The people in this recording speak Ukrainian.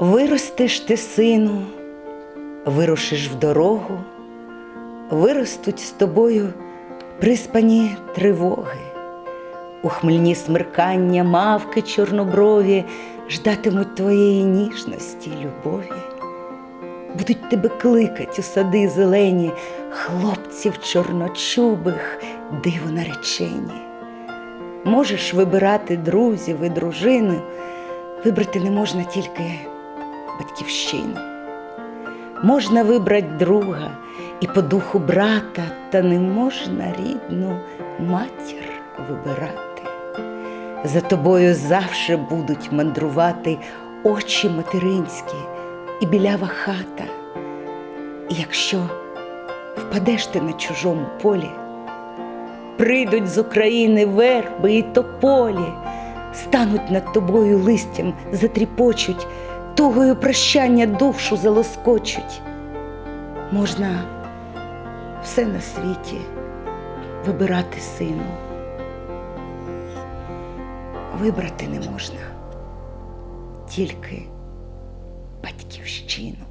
Виростеш ти, сину, вирушиш в дорогу, виростуть з тобою приспані тривоги, у хмельні смеркання мавки чорноброві ждатимуть твоєї ніжності любові. Будуть тебе кликать у сади зелені, хлопців чорночубих, диво наречені. Можеш вибирати друзів і дружину, вибрати не можна тільки батьківщину. Можна вибрати друга і по духу брата, та не можна рідну матір вибирати. За тобою завше будуть мандрувати очі материнські і білява хата. І якщо впадеш ти на чужому полі, прийдуть з України верби і тополі, стануть над тобою листям, затріпочуть, тугою прощання душу залоскочуть. Можна все на світі вибирати сину. Вибрати не можна тільки батьківщину.